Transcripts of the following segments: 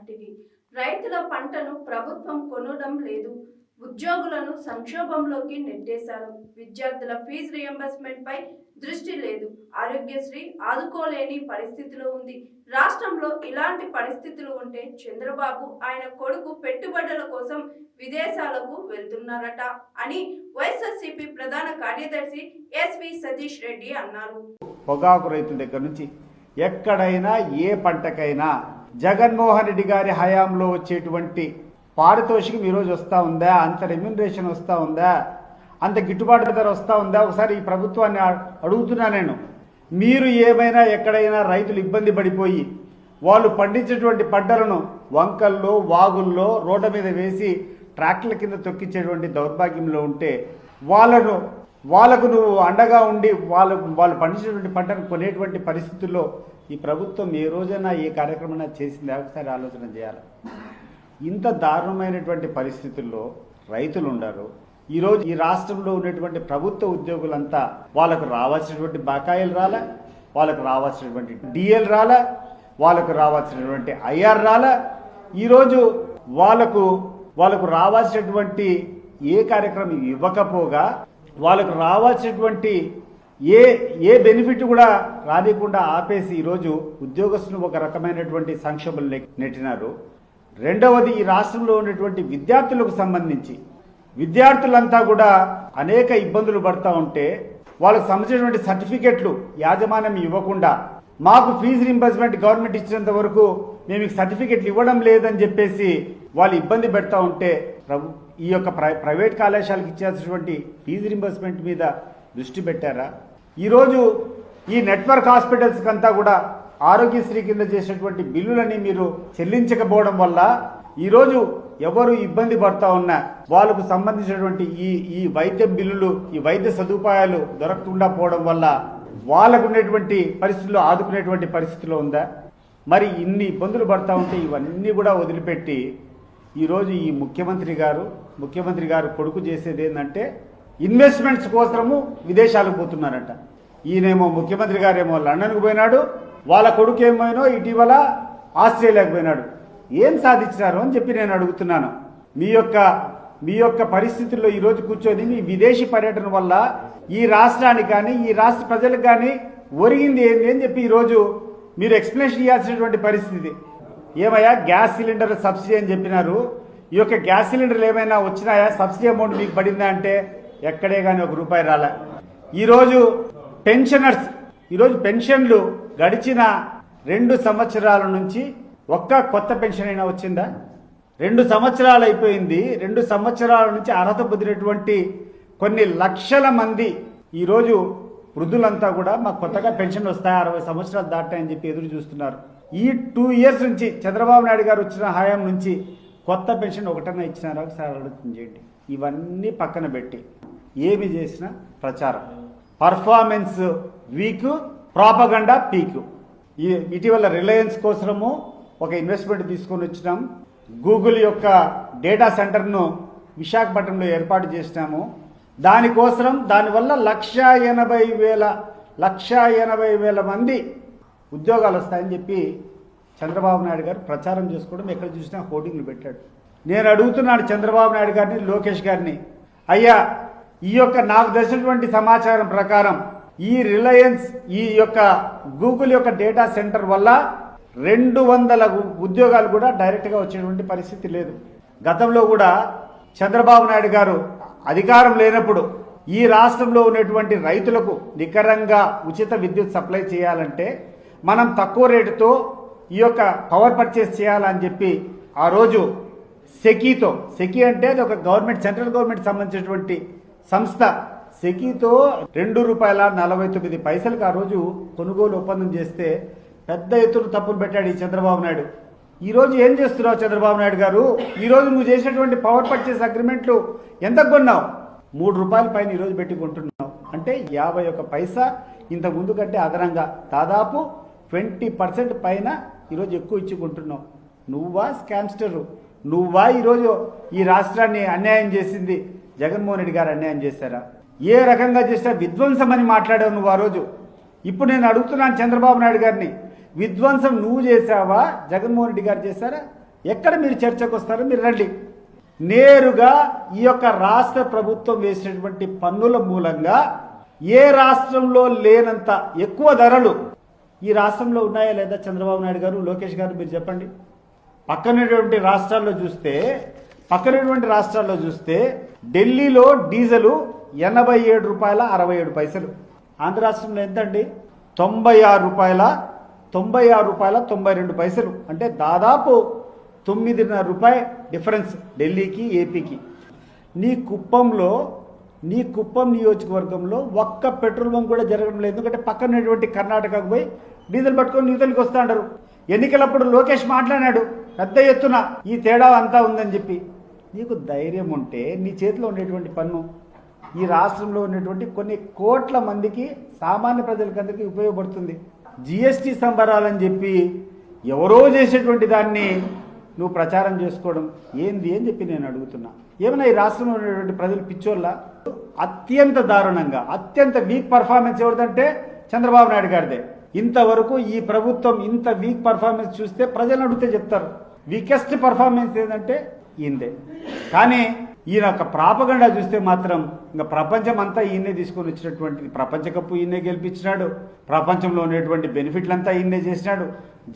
లాంటివి. రైతుల పంటను ప్రభుత్వం కొనడం లేదు. ఉద్యోగులను సంక్షోభంలోకి నెట్టేశారు. విద్యార్థుల ఫీజు రియంబర్స్మెంట్ పై దృష్టి లేదు. ఆరోగ్యశ్రీ ఆదుకోలేని పరిస్థితిలో ఉంది. రాష్ట్రంలో ఇలాంటి పరిస్థితులు ఉంటే చంద్రబాబు ఆయన కొడుకు పెట్టుబడుల కోసం విదేశాలకు వెళ్తున్నారట అని వైఎస్ఆర్సీపీ ప్రధాన కార్యదర్శి ఎస్వి సతీష్ రెడ్డి అన్నారు. పొగాకు రైతుల దగ్గర నుంచి ఎక్కడైనా ఏ పంటకైనా జగన్మోహన్ రెడ్డి గారి హయాంలో వచ్చేటువంటి పారితోషికం ఈరోజు వస్తూ ఉందా? అంత రెమ్యునరేషన్ వస్తూ ఉందా? అంత గిట్టుబాటు ధర వస్తూ ఉందా? ఒకసారి ఈ ప్రభుత్వాన్ని అడుగుతున్నా నేను. మీరు ఏమైనా ఎక్కడైనా రైతులు ఇబ్బంది పడిపోయి వాళ్ళు పండించేటువంటి పంటలను వంకల్లో వాగుల్లో రోడ్ల మీద వేసి ట్రాక్టర్ల కింద తొక్కించేటువంటి దౌర్భాగ్యంలో ఉంటే వాళ్ళను వాళ్ళకు నువ్వు అండగా ఉండి వాళ్ళకు వాళ్ళు పండించినటువంటి పంటను కొనేటువంటి పరిస్థితుల్లో ఈ ప్రభుత్వం ఏ రోజైనా ఏ కార్యక్రమం చేసింది? ఒకసారి ఆలోచన చేయాలి. ఇంత దారుణమైనటువంటి పరిస్థితుల్లో రైతులు ఉండరు. ఈరోజు ఈ రాష్ట్రంలో ఉన్నటువంటి ప్రభుత్వ ఉద్యోగులంతా వాళ్ళకు రావాల్సినటువంటి బకాయిలు రాలే వాళ్ళకు రావాల్సినటువంటి డిఎల్ రాలే వాళ్ళకు రావాల్సినటువంటి ఐఆర్ రాలే. ఈరోజు వాళ్ళకు వాళ్ళకు రావాల్సినటువంటి ఏ కార్యక్రమం ఇవ్వకపోగా వాళ్ళకు రావాల్సినటువంటి ఏ ఏ బెనిఫిట్ కూడా రానికుండా ఆపేసి ఈరోజు ఉద్యోగస్తులు ఒక రకమైనటువంటి సంక్షోభం నెట్టినారు. రెండవది ఈ రాష్ట్రంలో ఉన్నటువంటి విద్యార్థులకు సంబంధించి. విద్యార్థులంతా కూడా అనేక ఇబ్బందులు పడతా ఉంటే వాళ్ళకు సంబంధించినటువంటి సర్టిఫికెట్లు యాజమాన్యం ఇవ్వకుండా మాకు ఫీజు రింబర్స్మెంట్ గవర్నమెంట్ ఇచ్చినంత వరకు మేము సర్టిఫికెట్లు ఇవ్వడం లేదని చెప్పేసి వాళ్ళు ఇబ్బంది పెడతా ఉంటే ఈ యొక్క ప్రై ప్రైవేట్ కళాశాలకు ఇచ్చేసినటువంటి ఫీజు రింబర్స్మెంట్ మీద దృష్టి పెట్టారా? ఈరోజు ఈ నెట్వర్క్ హాస్పిటల్స్ కంతా కూడా ఆరోగ్యశ్రీ కింద చేసినటువంటి బిల్లులని మీరు చెల్లించకపోవడం వల్ల ఈరోజు ఎవరు ఇబ్బంది పడతా ఉన్నా వాళ్ళకు సంబంధించినటువంటి ఈ ఈ వైద్య బిల్లులు ఈ వైద్య సదుపాయాలు దొరకకుండా పోవడం వల్ల వాళ్ళకు ఉండేటువంటి పరిస్థితుల్లో ఆదుకునేటువంటి పరిస్థితిలో ఉందా? మరి ఇన్ని ఇబ్బందులు పడతా ఉంటే ఇవన్నీ కూడా వదిలిపెట్టి ఈరోజు ఈ ముఖ్యమంత్రి గారు ముఖ్యమంత్రి గారు కొడుకు చేసేది ఏంటంటే ఇన్వెస్ట్మెంట్స్ కోసము విదేశాలకు పోతున్నారంట. ఈయనేమో ముఖ్యమంత్రి గారేమో లండన్కు పోయినాడు వాళ్ళ కొడుకు ఏమైనా ఇటీవల ఆస్ట్రేలియాకు పోయినాడు. ఏం సాధించినారు అని చెప్పి నేను అడుగుతున్నాను. మీ యొక్క మీ యొక్క పరిస్థితుల్లో ఈరోజు కూర్చొని మీ విదేశీ పర్యటన వల్ల ఈ రాష్ట్రానికి కానీ ఈ రాష్ట్ర ప్రజలకు కానీ ఒరిగింది ఏంది అని చెప్పి ఈరోజు మీరు ఎక్స్ప్లెనేషన్ ఇవ్వాల్సినటువంటి పరిస్థితి. ఏమయ్యా గ్యాస్ సిలిండర్ సబ్సిడీ అని చెప్పినారు. ఈ యొక్క గ్యాస్ సిలిండర్లు ఏమైనా వచ్చినాయా? సబ్సిడీ అమౌంట్ మీకు పడిందా అంటే ఎక్కడే కానీ ఒక రూపాయి రాలే. ఈరోజు పెన్షనర్స్ ఈరోజు పెన్షన్లు గడిచిన రెండు సంవత్సరాల నుంచి ఒక్క కొత్త పెన్షన్ అయినా వచ్చిందా? రెండు సంవత్సరాలు అయిపోయింది. రెండు సంవత్సరాల నుంచి అర్హత పొందినటువంటి కొన్ని లక్షల మంది ఈరోజు వృద్ధులంతా కూడా మాకు కొత్తగా పెన్షన్ వస్తాయి? అరవై సంవత్సరాలు దాటాయని చెప్పి ఎదురు చూస్తున్నారు. ఈ టూ ఇయర్స్ నుంచి చంద్రబాబు నాయుడు గారు వచ్చిన హయాం నుంచి కొత్త పెన్షన్ ఒకటన్నా ఇచ్చినారా? ఒకసారి ఆలోచన చేయండి. ఇవన్నీ పక్కన పెట్టి ఏమి చేసినా ప్రచారం. పర్ఫార్మెన్స్ వీక్ ప్రాపగండా పీక్ ఇటీవల రిలయన్స్ కోసము ఒక ఇన్వెస్ట్మెంట్ తీసుకొని వచ్చినాం. గూగుల్ యొక్క డేటా సెంటర్ను విశాఖపట్నంలో ఏర్పాటు చేసినాము. దానికోసం దానివల్ల లక్ష ఎనభై వేల లక్ష ఎనభై వేల మంది ఉద్యోగాలు వస్తాయని చెప్పి చంద్రబాబు నాయుడు గారు ప్రచారం చేసుకోవడం ఎక్కడ చూసినా హోర్డింగ్లు పెట్టాడు. నేను అడుగుతున్నాను చంద్రబాబు నాయుడు గారిని లోకేష్ గారిని అయ్యా ఈ యొక్క నాకు తెలిసినటువంటి సమాచారం ప్రకారం ఈ రిలయన్స్ ఈ యొక్క గూగుల్ యొక్క డేటా సెంటర్ వల్ల రెండు వందల ఉద్యోగాలు కూడా డైరెక్ట్గా వచ్చేటువంటి పరిస్థితి లేదు. గతంలో కూడా చంద్రబాబు నాయుడు గారు అధికారం లేనప్పుడు ఈ రాష్ట్రంలో ఉన్నటువంటి రైతులకు నికరంగా ఉచిత విద్యుత్ సప్లై చేయాలంటే మనం తక్కువ రేటుతో ఈ యొక్క పవర్ పర్చేస్ చేయాలని చెప్పి ఆ రోజు సెకీతో సెకీ అంటే అది ఒక గవర్నమెంట్ సెంట్రల్ గవర్నమెంట్ సంబంధించినటువంటి సంస్థ. సెకీతో రెండు రూపాయల నలభై తొమ్మిది పైసలకు ఆ రోజు కొనుగోలు ఒప్పందం చేస్తే పెద్ద ఎత్తున తప్పులు పెట్టాడు ఈ చంద్రబాబు నాయుడు. ఈ రోజు ఏం చేస్తున్నావు చంద్రబాబు నాయుడు గారు? ఈ రోజు నువ్వు చేసినటువంటి పవర్ పర్చేస్ అగ్రిమెంట్లు ఎంత కొన్నావు? మూడు రూపాయల పైన ఈరోజు పెట్టుకుంటున్నావు అంటే యాభై ఒక్క పైసా ఇంత ముందు కంటే అదనంగా. దాదాపు ట్వంటీ పర్సెంట్ పైన ఈరోజు ఎక్కువ ఇచ్చుకుంటున్నావు. నువ్వా స్కామ్స్టరు. నువ్వా ఈరోజు ఈ రాష్ట్రాన్ని అన్యాయం చేసింది. జగన్మోహన్ రెడ్డి గారు అన్యాయం చేశారా? ఏ రకంగా చేసినా విధ్వంసం అని మాట్లాడావు నువ్వు ఆ రోజు. ఇప్పుడు నేను అడుగుతున్నాను చంద్రబాబు నాయుడు గారిని. విధ్వంసం నువ్వు చేశావా? జగన్మోహన్ రెడ్డి గారు చేశారా? ఎక్కడ మీరు చర్చకు వస్తారో మీరు రండి. నేరుగా ఈ యొక్క రాష్ట్ర ప్రభుత్వం వేసినటువంటి పన్నుల మూలంగా ఏ రాష్ట్రంలో లేనంత ఎక్కువ ధరలు ఈ రాష్ట్రంలో ఉన్నాయా లేదా చంద్రబాబు నాయుడు గారు లోకేష్ గారు మీరు చెప్పండి. పక్కనటువంటి రాష్ట్రాల్లో చూస్తే పక్కనటువంటి రాష్ట్రాల్లో చూస్తే ఢిల్లీలో డీజిలు ఎనభై ఏడు రూపాయల అరవై ఏడు పైసలు. ఆంధ్ర రాష్ట్రంలో ఎంతండి? తొంభై ఆరు రూపాయల తొంభై ఆరు రూపాయల తొంభై రెండు పైసలు. అంటే దాదాపు తొమ్మిదిన్నర రూపాయ డిఫరెన్స్ ఢిల్లీకి ఏపీకి. నీ కుప్పంలో నీ కుప్పం నియోజకవర్గంలో ఒక్క పెట్రోల్ బంక్ కూడా జరగడం లేదు. ఎందుకంటే పక్కనటువంటి కర్ణాటకకు పోయి డీజిల్ పట్టుకొని న్యూతలకి వస్తా అంటారు. ఎన్నికలప్పుడు లోకేష్ మాట్లాడాడు పెద్ద ఎత్తున ఈ తేడా అంతా ఉందని చెప్పి. నీకు ధైర్యం ఉంటే నీ చేతిలో ఉండేటువంటి పన్ను ఈ రాష్ట్రంలో ఉన్నటువంటి కొన్ని కోట్ల మందికి సామాన్య ప్రజలకందరికీ ఉపయోగపడుతుంది. జిఎస్టీ సంబరాలని చెప్పి ఎవరో చేసేటువంటి దాన్ని నువ్వు ప్రచారం చేసుకోవడం ఏంది అని చెప్పి నేను అడుగుతున్నా? ఏమైనా ఈ రాష్ట్రంలో ఉన్నటువంటి ప్రజలు పిచ్చోళ్ళ? అత్యంత దారుణంగా అత్యంత వీక్ పర్ఫార్మెన్స్ ఎవరిదంటే చంద్రబాబు నాయుడు గారిదే. ఇంతవరకు ఈ ప్రభుత్వం ఇంత వీక్ పర్ఫార్మెన్స్ చూస్తే ప్రజలను అడిగితే చెప్తారు. వీకెస్ట్ పర్ఫార్మెన్స్ ఏంటంటే ఇందే కానీ ఈయన ఒక ప్రాపగండా చూస్తే మాత్రం ఇంకా ప్రపంచం అంతా ఈయనే తీసుకొని వచ్చినటువంటి ప్రపంచ కప్పు ఈయనే గెలిపించినాడు. ప్రపంచంలో ఉన్నటువంటి బెనిఫిట్లంతా ఈయనే చేసినాడు.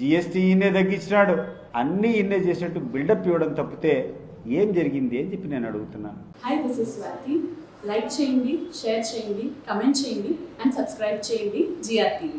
జిఎస్టీ ఈయనే తగ్గించినాడు. అన్నీ ఈయనే చేసినట్టు బిల్డప్ ఇవ్వడం తప్పితే ఏం జరిగింది అని చెప్పి నేను అడుగుతున్నాను hi this is Swathi like చేయండి షేర్ చేయండి కమెంట్ చేయండి అండ్ సబ్స్క్రైబ్ చేయండి జిఆర్టీవీ